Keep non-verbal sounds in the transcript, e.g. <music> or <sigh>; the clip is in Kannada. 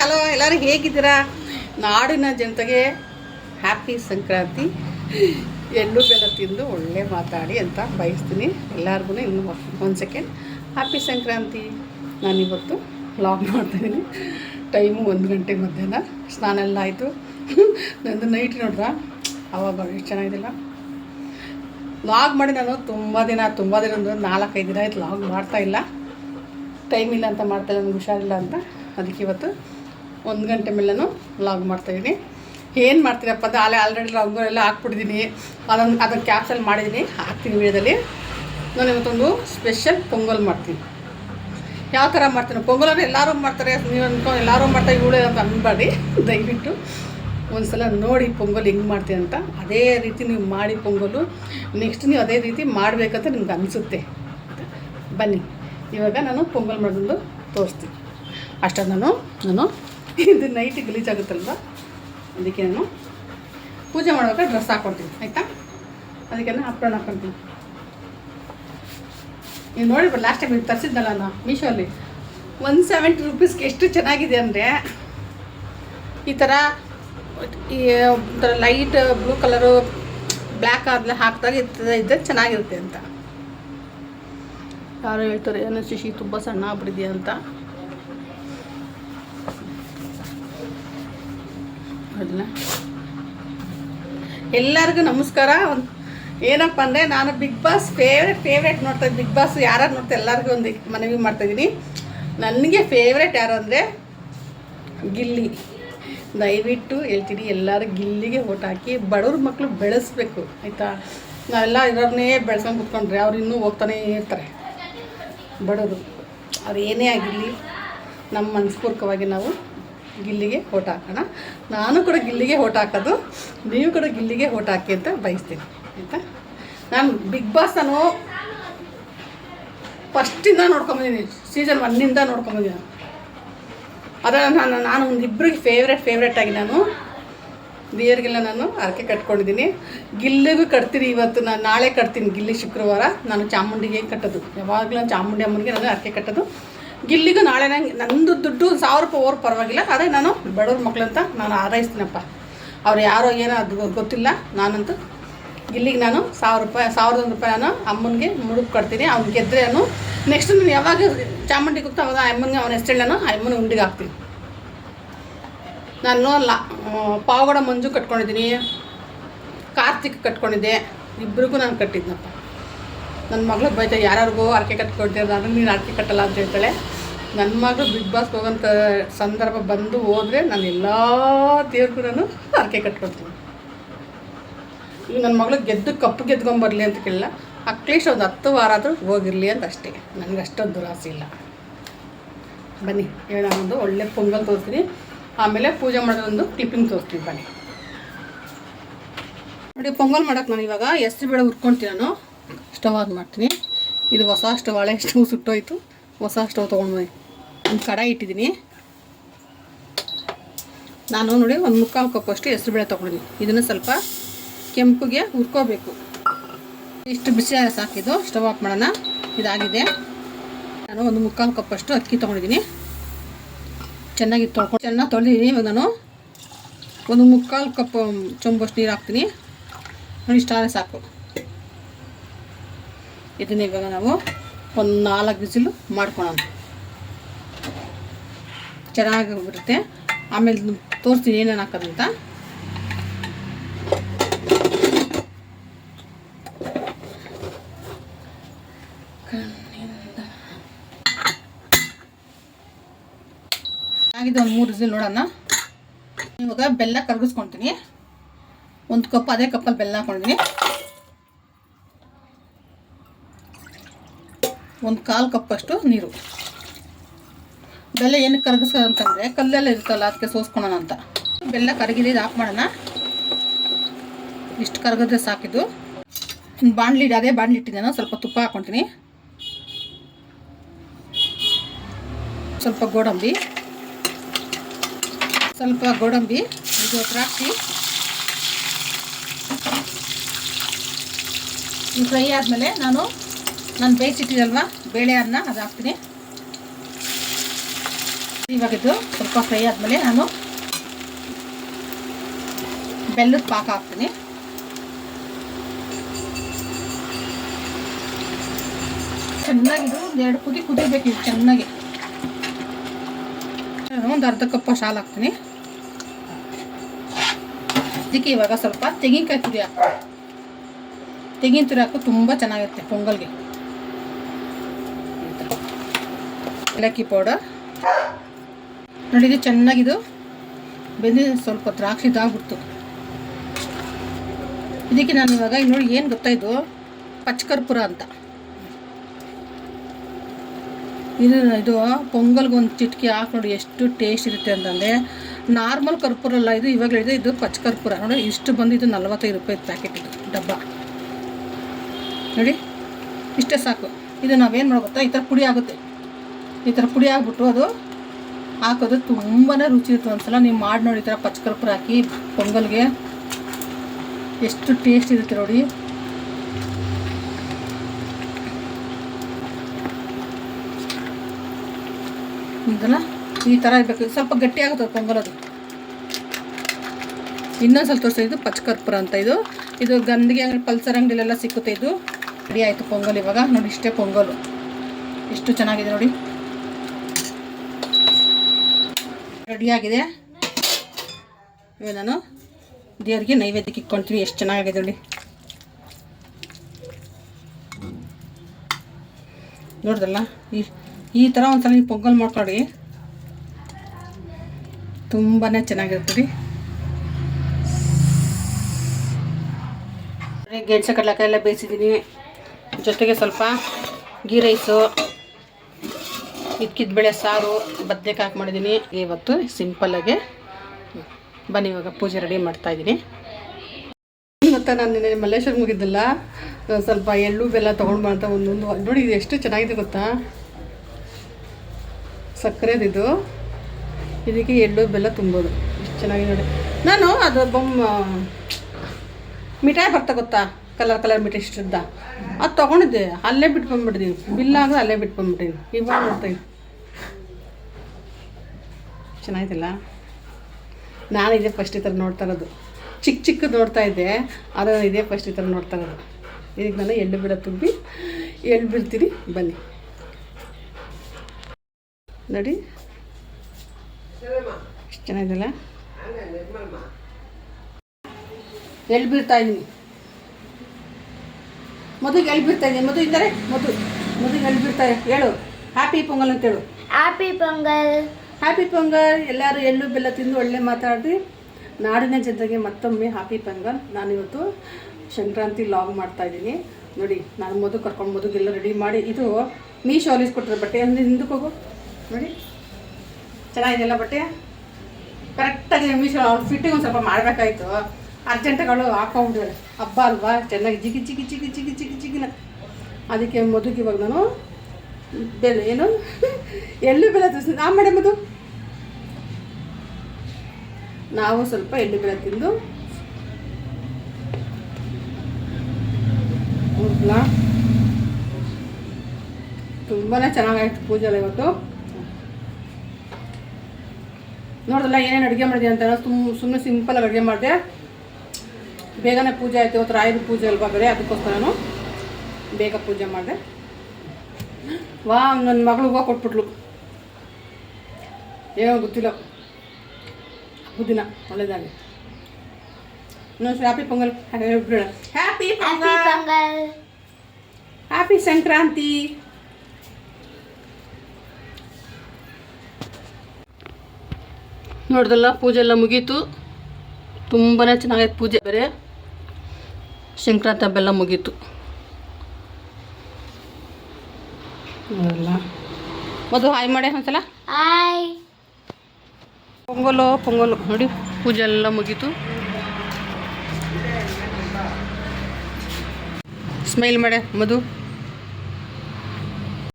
ಹಲೋ, ಎಲ್ಲರೂ ಹೇಗಿದ್ದೀರಾ? ನಾಡಿನ ಜನತೆಗೆ ಹ್ಯಾಪಿ ಸಂಕ್ರಾಂತಿ. ಎಳ್ಳು ಬೆಲ್ಲ ತಿಂದು ಒಳ್ಳೆ ಮಾತಾಡಿ ಅಂತ ಬಯಸ್ತೀನಿ. ಎಲ್ಲರಿಗೂ ಇನ್ನು ಒಂದು ಸೆಕೆಂಡ್ ಹ್ಯಾಪಿ ಸಂಕ್ರಾಂತಿ. ನಾನಿವತ್ತು ಲಾಗ್ ಮಾಡ್ತಾಯಿದ್ದೀನಿ ಟೈಮು ಒಂದು ಗಂಟೆ ಮಧ್ಯಾಹ್ನ. ಸ್ನಾನ ಎಲ್ಲ ಆಯಿತು. ನಂದು ನೈಟ್ ನೋಡ್ರ? ಅವಾಗ ಎಷ್ಟು ಚೆನ್ನಾಗಿದಿಲ್ಲ ಲಾಗ್ ಮಾಡಿ ನಾನು ತುಂಬ ದಿನ ತುಂಬ ದಿನ ಒಂದು ನಾಲ್ಕೈದು ದಿನ ಆಯ್ತು ಲಾಗ್ ಟೈಮ್ ಇಲ್ಲ. ಅಂತ ಮಾಡ್ತಾಯಿಲ್ಲ ನನಗೆ ಹುಷಾರಿಲ್ಲ ಅಂತ. ಅದಕ್ಕೆ ಇವತ್ತು ಒಂದು ಗಂಟೆ ಮೇಲೆನೂ ಲಾಗ್ ಮಾಡ್ತಾಯಿದ್ದೀನಿ ಏನು ಮಾಡ್ತೀರಪ್ಪ ಅದು ಅಲ್ಲೇ ಆಲ್ರೆಡಿ ಲಾಗ್ ಎಲ್ಲ ಹಾಕ್ಬಿಟ್ಟಿದ್ದೀನಿ ಅದೊಂದು ಅದನ್ನು ಕ್ಯಾಪ್ಸಲ್ಲಿ ಮಾಡಿದ್ದೀನಿ ಹಾಕ್ತೀನಿ ವೀಡಿಯೋದಲ್ಲಿ. ನಾನು ಇವತ್ತೊಂದು ಸ್ಪೆಷಲ್ ಪೊಂಗಲ್ ಮಾಡ್ತೀನಿ. ಯಾವ ಥರ ಮಾಡ್ತೀನಿ ಪೊಂಗಲ್ ಅಂದರೆ ಎಲ್ಲರೂ ಮಾಡ್ತಾರೆ. ನೀವು ಅನ್ಕೊಂಡು ಎಲ್ಲರೂ ಮಾಡ್ತಾರೆ ಇವಳು ಅಂತ ಅನ್ಬೇಡಿ. <laughs> ದಯವಿಟ್ಟು ಒಂದು ಸಲ ನೋಡಿ ಪೊಂಗಲ್ ಹೆಂಗೆ ಮಾಡ್ತೀನಿ ಅಂತ. ಅದೇ ರೀತಿ ನೀವು ಮಾಡಿ ಪೊಂಗಲು. ನೆಕ್ಸ್ಟ್ ನೀವು ಅದೇ ರೀತಿ ಮಾಡಬೇಕಂತ ನಿಮ್ಗೆ ಅನಿಸುತ್ತೆ. ಬನ್ನಿ. ಇವಾಗ ನಾನು ಪೊಂಗಲ್ ಮಾಡೋದೊಂದು ತೋರಿಸ್ತೀನಿ. ಅಷ್ಟೇ ನಾನು ನಾನು ಇದು ನೈಟ್ ಗಲೀಜಾಗುತ್ತಲ್ವ ಅದಕ್ಕೆ ನಾನು ಪೂಜೆ ಮಾಡುವಾಗ ಡ್ರೆಸ್ ಹಾಕ್ಕೊಳ್ತೀನಿ ಆಯಿತಾ? ಅದಕ್ಕೆ ನಾನು ಅಪ್ರಣ್ ಹಾಕ್ಕೊಳ್ತೀನಿ ನೀವು ನೋಡಿ ಲಾಸ್ಟ್ ಟೈಮ್ ತರಿಸಿದ್ದಲ್ಲ ನಾನು ಮೀಶೋಲ್ಲಿ ಒನ್ ಸೆವೆಂಟಿ ರುಪೀಸ್ಗೆ ಎಷ್ಟು ಚೆನ್ನಾಗಿದೆ ಅಂದರೆ, ಈ ಥರ ಈ, ಒಂಥರ ಲೈಟ್ ಬ್ಲೂ ಕಲರು ಬ್ಲ್ಯಾಕ್ ಆದ್ಮೇಲೆ ಹಾಕಿದಾಗ ಇದ್ದರೆ ಚೆನ್ನಾಗಿರುತ್ತೆ ಅಂತ. ಯಾರು ಹೇಳ್ತಾರೆ ಏನೋ ಶಿಶಿ ತುಂಬ ಸಣ್ಣ ಆಗ್ಬಿಟ್ಟಿದೆಯಾ ಅಂತ. ಅದನ್ನ ಎಲ್ಲರಿಗೂ ನಮಸ್ಕಾರ. ಒಂದು ಏನಪ್ಪ ಅಂದರೆ ನಾನು ಬಿಗ್ ಬಾಸ್ ಫೇವ್ರೆಟ್ ಫೇವ್ರೆಟ್ ನೋಡ್ತಾ ಬಿಗ್ ಬಾಸ್ ಯಾರು ನೋಡ್ತಾ ಎಲ್ಲರಿಗೂ ಒಂದು ಮನವಿ ಮಾಡ್ತಾಯಿದ್ದೀನಿ ನನಗೆ ಫೇವ್ರೆಟ್ ಯಾರು ಅಂದರೆ ಗಿಲ್ಲಿ. ದಯವಿಟ್ಟು ಹೇಳ್ತೀನಿ, ಎಲ್ಲರೂ ಗಿಲ್ಲಿಗೆ ಓಟ್ ಹಾಕಿ ಬಡವ್ರ ಮಕ್ಕಳು ಬೆಳೆಸ್ಬೇಕು, ಆಯಿತಾ? ನಾವೆಲ್ಲ ಇರೋರನ್ನೇ ಬೆಳೆಸ್ಕೊಂಡು ಕುತ್ಕೊಂಡ್ರೆ ಅವ್ರು ಇನ್ನೂ ಹೋಗ್ತಾನೇ ಇರ್ತಾರೆ. ಬಡವರು, ಅವ್ರು ಏನೇ ಆಗಿರಲಿ ನಮ್ಮ ಮನಸ್ಪೂರ್ವಕವಾಗಿ ನಾವು ಗಿಲ್ಲಿಗೆ ಓಟ್ ಹಾಕೋಣ. ನಾನು ಕೂಡ ಗಿಲ್ಲಿಗೆ ಓಟ್ ಹಾಕೋದು. ನೀವು ಕೂಡ ಗಿಲ್ಲಿಗೆ ಓಟ್ ಹಾಕಿ ಅಂತ ಬಯಸ್ತೀನಿ. ಆಯಿತಾ? ನಾನು ಬಿಗ್ ಬಾಸ್ ನಾನು ಫಸ್ಟಿಂದ ನೋಡ್ಕೊಂಬಂದಿದ್ದೀನಿ ಸೀಸನ್ ಒನ್ನಿಂದ ನೋಡ್ಕೊಂಬಂದಿದ್ದೀನಿ ನಾನು. ಅದ ನಾನು ನಾನು ಒಂದು ಇಬ್ಬರಿಗೆ ಫೇವ್ರೆಟ್ ಫೇವ್ರೆಟ್ ಆಗಿ ನಾನು ದೇವರಿಗೆಲ್ಲ ನಾನು ಹರಕೆ ಕಟ್ಕೊಂಡಿದ್ದೀನಿ. ಗಿಲ್ಲಿಗೂ ಕಟ್ತೀನಿ ಇವತ್ತು. ನಾನು ನಾಳೆ ಕಟ್ತೀನಿ ಗಿಲ್ಲಿ ಶುಕ್ರವಾರ. ನಾನು ಚಾಮುಂಡಿಗೆ ಕಟ್ಟೋದು. ಯಾವಾಗಲೂ ಚಾಮುಂಡಿ ಅಮ್ಮನಿಗೆ ನಾನು ಹರಕೆ ಕಟ್ಟೋದು. ಗಿಲ್ಲಿಗೂ ನಾಳೆ ನಂಗೆ ನಂದು ದುಡ್ಡು ಸಾವಿರ ರೂಪಾಯಿ ಓರ್ ಪರವಾಗಿಲ್ಲ. ಅದೇ ನಾನು ಬಡವ್ರ ಮಕ್ಕಳಂತ ನಾನು ಆರೈಸ್ತೀನಪ್ಪ. ಅವ್ರು ಯಾರೋ ಏನೋ ಅದು ಗೊತ್ತಿಲ್ಲ. ನಾನಂತೂ ಗಿಲ್ಲಿಗೆ ನಾನು ಸಾವಿರ ರೂಪಾಯಿ, ಸಾವಿರದ ಒಂದು ರೂಪಾಯಿ ನಾನು ಅಮ್ಮನಿಗೆ ಮುಡುಪು ಕಟ್ತೀನಿ. ಅವ್ನು ಗೆದ್ದರೆ ನಾನು ನೆಕ್ಸ್ಟ್ ನಾನು ಯಾವಾಗ ಚಾಮುಂಡಿ ಕೂತ ಅವಾಗ ಅಮ್ಮನಿಗೆ ಅವನ ಹೆಸರು ನಾನು ಅಮ್ಮನ ಉಂಡಿಗೆ ಹಾಕ್ತೀನಿ. ನಾನು ಲಾ ಪಾವಗಡ ಮಂಜು ಕಟ್ಕೊಂಡಿದ್ದೀನಿ. ಕಾರ್ತಿಕ್ ಕಟ್ಕೊಂಡಿದ್ದೆ. ಇಬ್ಬರಿಗೂ ನಾನು ಕಟ್ಟಿದ್ನಪ್ಪ. ನನ್ನ ಮಗಳು ಬೈತಾ, ಯಾರ್ಯಾರಿಗೋ ಅರಕೆ ಕಟ್ಕೊಡ್ತೀರ ನಾನು ನೀನು ಅರಕೆ ಕಟ್ಟಲ್ಲ ಅಂತ ಹೇಳ್ತಾಳೆ. ನನ್ನ ಮಗಳು ಬಿಗ್ ಬಾಸ್ಗೆ ಹೋಗೋಂಥ ಸಂದರ್ಭ ಬಂದು ಹೋದರೆ ನಾನು ಎಲ್ಲ ದೇವ್ರಿಗೂ ನಾನು ಅರಕೆ ಕಟ್ಕೊಡ್ತೀನಿ. ಈಗ ನನ್ನ ಮಗಳು ಗೆದ್ದು ಕಪ್ಪು ಗೆದ್ಕೊಂಬರಲಿ ಅಂತ ಕೇಳಿಲ್ಲ. ಅಟ್ಲೀಸ್ಟ್ ಒಂದು ಹತ್ತು ವಾರ ಆದರೂ ಹೋಗಿರಲಿ ಅಂತ ಅಷ್ಟೇ. ನನಗೆ ಅಷ್ಟೊಂದು ದುರಾಸೆ ಇಲ್ಲ. ಬನ್ನಿ, ಇವಾಗ ಒಂದು ಒಳ್ಳೆ ಪೊಂಗಲ್ ತೋರಿಸ್ತೀನಿ. ಆಮೇಲೆ ಪೂಜೆ ಮಾಡೋದೊಂದು ಕ್ಲಿಪ್ಪಿಂಗ್ ತೋರಿಸ್ತೀನಿ, ಬನ್ನಿ. ನೋಡಿ, ಪೊಂಗಲ್ ಮಾಡೋಕೆ ನಾನು ಇವಾಗ ಹೆಸ್ರು ಬೇಳೆ ಹುರ್ಕೊಳ್ತೀನಿ ನಾನು. ಸ್ಟವ್ ಆನ್ ಮಾಡ್ತೀನಿ. ಇದು ಹೊಸ ಸ್ಟವ್ ಹಳೆ ಸ್ಟವ್ ಸುಟ್ಟೋಯ್ತು. ಹೊಸ ಸ್ಟವ್ ತೊಗೊಂಡು ಬಂದು ಒಂದು ಕಡಾಯಿ ಇಟ್ಟಿದ್ದೀನಿ. ನಾನು ನೋಡಿ ಒಂದು ಮುಕ್ಕಾಲು ಕಪ್ಪಷ್ಟು ಹೆಸ್ರು ಬೇಳೆ ತೊಗೊಂಡಿದ್ದೀನಿ. ಇದನ್ನು ಸ್ವಲ್ಪ ಕೆಂಪುಗೆ ಹುರ್ಕೋಬೇಕು. ಇಷ್ಟು ಬಿಸಿ ಸಾಕಿದ್ದು ಸಾಕಿದು ಸ್ಟವ್ ಆಫ್ ಮಾಡೋಣ. ಇದಾಗಿದೆ. ನಾನು ಒಂದು ಮುಕ್ಕಾಲು ಕಪ್ಪಷ್ಟು ಅಕ್ಕಿ ತೊಗೊಂಡಿದ್ದೀನಿ. ಚೆನ್ನಾಗಿ ತೊಳ್ಕೊಂಡು ಚೆನ್ನಾಗಿ ತೊಳೆದಿದ್ದೀನಿ. ಇವಾಗ ನಾನು ಒಂದು ಮುಕ್ಕಾಲು ಕಪ್ ಚೊಂಬಷ್ಟು ನೀರು ಹಾಕ್ತೀನಿ. ನೋಡಿ ಇಷ್ಟಾದ್ರೆ ಸಾಕು. ಇದನ್ನ ಇವಾಗ ನಾವು ಒಂದು ನಾಲ್ಕು ಬಿಸಿಲು ಮಾಡ್ಕೊಳೋಣ. ಚೆನ್ನಾಗಿ ಬರುತ್ತೆ ಆಮೇಲೆ ತೋರಿಸ್ತೀನಿ ಏನೇನು ಹಾಕೋದಂತ. ಆಗಿದೆ ಒಂದು ಮೂರು ವಿಸಿಲ್ ನೋಡೋಣ. ಇವಾಗ ಬೆಲ್ಲ ಕರಗಿಸ್ಕೊಳ್ತೀನಿ ಒಂದು ಕಪ್, ಅದೇ ಕಪ್ಪಲ್ಲಿ ಬೆಲ್ಲ ಹಾಕೊಂಡಿದ್ದೀನಿ. ಒಂದು ಕಾಲು ಕಪ್ಪಷ್ಟು ನೀರು. ಬೆಲ್ಲ ಏನಕ್ಕೆ ಕರಗಿಸೋದು ಅಂತಂದರೆ ಕಲ್ಲೆಲ್ಲ ಇರುತ್ತಲ್ಲ, ಅದಕ್ಕೆ ಸೋಸ್ಕೊಳೋಣ ಅಂತ. ಬೆಲ್ಲ ಕರಗಿದೆ ಇದು ಮಾಡೋಣ. ಇಷ್ಟು ಕರಗಿದ್ರೆ ಸಾಕಿದ್ದು. ಬಾಣಲಿ ಅದೇ ಬಾಣಲಿ ಇಟ್ಟಿದ್ದೇನೆ, ಸ್ವಲ್ಪ ತುಪ್ಪ ಹಾಕ್ಕೊತೀನಿ. ಸ್ವಲ್ಪ ಗೋಡಂಬಿ. ಸ್ವಲ್ಪ ಗೋಡಂಬಿ, ಇದು ದ್ರಾಕ್ಷಿ. ಫ್ರೈ ಆದಮೇಲೆ ನಾನು ನಾನು ಬೇಯಿಸಿಟ್ಟಿರಲ್ವ ಬೇಳೆ ಅನ್ನ ಅದು ಹಾಕ್ತೀನಿ ಇವಾಗಿದ್ದು ಸ್ವಲ್ಪ ಫ್ರೈ ಆದಮೇಲೆ ನಾನು ಬೆಲ್ಲದ ಪಾಕ ಹಾಕ್ತೀನಿ. ಚೆನ್ನಾಗಿದ್ದು ಒಂದು ಎರಡು ಕುದಿ ಕುದಿಬೇಕು ಇದು ಚೆನ್ನಾಗಿ. ನಾನು ಒಂದು ಅರ್ಧ ಕಪ್ ಶಾಲ್ ಹಾಕ್ತೀನಿ. ಇದಕ್ಕೆ ಇವಾಗ ಸ್ವಲ್ಪ ತೆಂಗಿನಕಾಯಿ ತುರಿ ಹಾಕ್ತೀನಿ. ತೆಂಗಿನ ತುರಿ ಹಾಕು ತುಂಬ ಚೆನ್ನಾಗಿರುತ್ತೆ, ಪೊಂಗಲ್ಗೆ. ಏಲಕ್ಕಿ ಪೌಡರ್ ನೋಡಿ, ಇದು ಚೆನ್ನಾಗಿದು. ಬೆಂದಿ ಸ್ವಲ್ಪ ದ್ರಾಕ್ಷಿ ಇದಾಗ್ಬಿಡ್ತು. ಇದಕ್ಕೆ ನಾನು ಇವಾಗ ನೋಡಿ ಏನು ಗೊತ್ತಾಯ್ತು ಪಚ್ಚಕರ್ಪೂರ ಪಚ್ಕರ್ಪುರ ಅಂತ. ಇದು ಇದು ಪೊಂಗಲ್ಗೆ ಒಂದು ಚಿಟ್ಕಿ ಹಾಕಿ ನೋಡಿ ಎಷ್ಟು ಟೇಸ್ಟ್ ಇರುತ್ತೆ ಅಂತಂದರೆ ನಾರ್ಮಲ್ ಕರ್ಪೂರ ಅಲ್ಲ ಇದು, ಇವಾಗ ಹೇಳಿದೆ ಇದು ಪಚ್ ಕರ್ಪೂರ ನೋಡಿ, ಇಷ್ಟು ಬಂದು ಇದು ನಲ್ವತ್ತೈದು ರೂಪಾಯಿ ಪ್ಯಾಕೆಟ್ ಇದು, ಡಬ್ಬ. ನೋಡಿ, ಇಷ್ಟೇ ಸಾಕು. ಇದು ನಾವೇನು ಮಾಡೋ ಗೊತ್ತಾ? ಈ ಥರ ಪುಡಿ ಆಗುತ್ತೆ. ಈ ಥರ ಪುಡಿ ಆಗಿಬಿಟ್ಟು ಅದು ಹಾಕೋದು ತುಂಬಾ ರುಚಿ ಇರುತ್ತೆ ಒಂದ್ಸಲ. ನೀವು ಮಾಡಿ ನೋಡಿ ಈ ಥರ ಪಚ್ಕರ್ಪುರ ಹಾಕಿ ಪೊಂಗಲ್ಗೆ. ಎಷ್ಟು ಟೇಸ್ಟ್ ಇರುತ್ತೆ ನೋಡಿ. ಇದಲ್ಲ ಈ ಥರ ಇರಬೇಕು. ಸ್ವಲ್ಪ ಗಟ್ಟಿ ಆಗುತ್ತೆ ಪೊಂಗಲ್ ಅದು. ಇನ್ನೊಂದು ಸ್ವಲ್ಪ ಇದು ಪಚ್ಕರ್ಪುರ ಅಂತ ಇದು. ಇದು ಗಂದಿಗೆ ಅಂಗಡಿ ಪಲ್ಸರ್ ಅಂಗಡಿಲೆಲ್ಲ ಸಿಕ್ಕುತ್ತೆ ಇದು. ರೆಡಿ ಆಯಿತು ಪೊಂಗಲ್ ಇವಾಗ. ನೋಡಿ ಇಷ್ಟೇ ಪೊಂಗಲ್. ಎಷ್ಟು ಚೆನ್ನಾಗಿದೆ ನೋಡಿ. ರೆಡಿಯಾಗಿದೆ. ಇವಾಗ ನಾನು ದೇವರಿಗೆ ನೈವೇದ್ಯಕ್ಕೆ ಇಟ್ಕೊಳ್ತೀವಿ ಎಷ್ಟು ಚೆನ್ನಾಗಿದೆ ನೋಡಿ. ನೋಡಿದ್ರಲ್ಲ ಈ ಈ ಥರ ಒಂದ್ಸಲ ನೀವು ಪೊಂಗಲ್ ಮಾಡ್ಕೊಳ್ಳಿ. ತುಂಬಾ ಚೆನ್ನಾಗಿರುತ್ತೆ ರೀ ಗೆಣಸು ಕಡಲೆಕಾಯಿ ಎಲ್ಲ ಬೇಯಿಸಿದ್ದೀನಿ. ಜೊತೆಗೆ ಸ್ವಲ್ಪ ಗೀ ರೈಸು. ಇದ್ಕಿದ ಬೇಳೆ ಸಾರು, ಬದ್ನೆಕಾಯಿ ಹಾಕಿ ಮಾಡಿದ್ದೀನಿ. ಇವತ್ತು ಸಿಂಪಲ್ಲಾಗೆ ಬನ್ನಿ, ಇವಾಗ ಪೂಜೆ ರೆಡಿ ಮಾಡ್ತಾಯಿದ್ದೀನಿ ಮತ್ತು ನಾನು ನಿನ್ನೆ ಮಲ್ಲೇಶ್ವರ ಮುಗಿದ್ದಲ್ಲ ಸ್ವಲ್ಪ ಎಳ್ಳು ಬೆಲ್ಲ ತೊಗೊಂಡು ಅಂತ ಒಂದೊಂದು ನೋಡಿ ಇದು ಎಷ್ಟು ಚೆನ್ನಾಗಿದೆ ಗೊತ್ತಾ? ಸಕ್ಕರೆದಿದು ಇದಕ್ಕೆ ಎಳ್ಳು ಬೆಲ್ಲ ತುಂಬೋದು. ಎಷ್ಟು ಚೆನ್ನಾಗಿದೆ ನೋಡಿ. ನಾನು ಅದು ಬೊಮ್ಮ ಮಿಠಾಯಿ ಬರ್ತಾ ಗೊತ್ತಾ? ಕಲರ್ ಕಲರ್ ಮಿಠಾಯಿ ಇಷ್ಟದ್ದ. ಅದು ತೊಗೊಂಡಿದ್ದೆ. ಅಲ್ಲೇ ಬಿಟ್ಟು ಬಂದ್ಬಿಟ್ಟಿದ್ದೀನಿ ಬಿಲ್ ಅಲ್ಲೇ ಬಿಟ್ಟು ಬಂದ್ಬಿಟ್ಟಿದ್ದೀನಿ ಇವಾಗ ನೋಡ್ತೀನಿ ಚೆನ್ನಾಗಿದಿಲ್ಲ ನಾನು ಇದೇ ಫಸ್ಟ್ ಈ ಥರ ನೋಡ್ತಾ ಇರೋದು. ಚಿಕ್ಕ ಚಿಕ್ಕದು ನೋಡ್ತಾ ಇದ್ದೆ, ಆದರೆ ಇದೇ ಫಸ್ಟ್ ಈ ಥರ ನೋಡ್ತಾ ಇರೋದು. ಇದಕ್ಕೆ ನಾನು ಎಳ್ಳು ಬಿಡ ತುಂಬಿ, ಎಳ್ಳು ಬಿಡ್ತೀನಿ ಬನ್ನಿ. ನೋಡಿ. ಎಷ್ಟು ಚೆನ್ನಾಗಿದೆಲ್ಲ ಎಳ್ಳು ಬೀಳ್ತಾ ಇದ್ದೀನಿ ಮದುವೆ ಎಳ್ಳು ಬೀಳ್ತಾ ಇದ್ದೀನಿ ಮದುವೆ ಇದ್ದಾರೆ? ಮೊದಲು ಮದುವೆ ಎಳ್ಳು ಬೀಳ್ತಾ ಹೇಳು. ಹ್ಯಾಪಿ ಪೊಂಗಲ್ ಅಂತ ಹೇಳು. ಹ್ಯಾಪಿ ಪೊಂಗಲ್ ಹ್ಯಾಪಿ ಪೊಂಗಲ್ ಎಲ್ಲರೂ ಎಳ್ಳು, ಬೆಲ್ಲ ತಿಂದು ಒಳ್ಳೆ ಮಾತಾಡಿ ನಾಡಿನ ಜನರಿಗೆ ಮತ್ತೊಮ್ಮೆ ಹ್ಯಾಪಿ ಪೊಂಗಲ್ ನಾನಿವತ್ತು ಸಂಕ್ರಾಂತಿ ಲಾಗ್ ಮಾಡ್ತಾ ಇದ್ದೀನಿ. ನೋಡಿ, ನಾನು ಮೊದಲು ಕರ್ಕೊಂಡು ಮದುಗೆಲ್ಲ ರೆಡಿ ಮಾಡಿ, ಇದು ಮೀಶೋ ಶಾಲೀಸ್ ಕೊಟ್ಟಿರೋ ಬಟ್ಟೆ. ಅಂದರೆ ಹಿಂದಕ್ಕೆ ಹೋಗು. ನೋಡಿ. ಚೆನ್ನಾಗಿದೆಯಲ್ಲ ಬಟ್ಟೆ? ಕರೆಕ್ಟಾಗಿ ಮೀಶೋ ಫಿಟ್ಟಿಂಗ್ ಒಂದು ಸ್ವಲ್ಪ ಮಾಡಬೇಕಾಯ್ತು. ಅರ್ಜೆಂಟ್ಗಳು ಹಾಕೊಂಡು ಹಬ್ಬ ಅಲ್ವಾ? ಚೆನ್ನಾಗಿ ಜಿಗಿ ಜಿಗಿ ಜಿಗಿ ಜಿಗಿ ಜಿಗಿ ಜಿಗಿನ ಅದಕ್ಕೆ ಮದುಗೆ ಇವಾಗ ನಾನು ಬೆಲ್ಲ ಏನು? <laughs> ಎಳ್ಳು, ಬೆಲ್ಲ ತರಿಸಿ ನಾ ಮಾಡಿ ಮದು ನಾವು ಸ್ವಲ್ಪ ಎಳ್ಳು ಬೆಳೆ ತಿಂದು ಹೌದಲ್ಲ ತುಂಬಾ ಚೆನ್ನಾಗಾಯ್ತು ಪೂಜೆ ಎಲ್ಲ ಇವತ್ತು. ನೋಡಿದ್ರಲ್ಲ ಏನೇನು ಅಡುಗೆ ಮಾಡಿದೆ ಅಂತ ತುಂಬ ಸುಮ್ಮನೆ ಆಗಿ ಅಡುಗೆ ಮಾಡಿದೆ. ಬೇಗನೆ ಪೂಜೆ ಆಯ್ತು, ಇವತ್ತು ರಾಯರ ಪೂಜೆ ಅಲ್ವಾ ಬೇರೆ ಅದಕ್ಕೋಸ್ಕರ ನಾನು ಬೇಗ ಪೂಜೆ ಮಾಡಿದೆ. ವಾ ನನ್ನ ಮಗಳು ಹೂವು ಕೊಟ್ಬಿಟ್ಲು. ಏನೋ ಗೊತ್ತಿಲ್ಲ. ಹಬ್ಬದ ದಿನ ಒಳ್ಳೇದಾಗಿ ಇನ್ನೊಂದು ಹ್ಯಾಪಿ ಪೊಂಗಲ್. ಹೇಳ್ಬಿಡೋಣ ಹ್ಯಾಪಿ ಪೊಂಗಲ್. ಪೊಂಗಲ್. ಹ್ಯಾಪಿ ಸಂಕ್ರಾಂತಿ. ನೋಡ್ದಲ್ಲ ಪೂಜೆ ಎಲ್ಲ ಮುಗೀತು. ತುಂಬಾ ಚೆನ್ನಾಗೈತೆ ಪೂಜೆ. ಬೇರೆ ಸಂಕ್ರಾಂತಿ ಹಬ್ಬ ಎಲ್ಲ ಮುಗೀತು. ನೋಡಲ್ಲ ಮದು ಹಾಯ್ ಮಾಡಿ ಒಂದ್ಸಲ. ಹಾಯ್. ಪೊಂಗಲು ಪೊಂಗಲು. ನೋಡಿ ಪೂಜೆ ಎಲ್ಲ ಮುಗೀತು. ಸ್ಮೈಲ್ ಮಾಡೆ ಮಧು.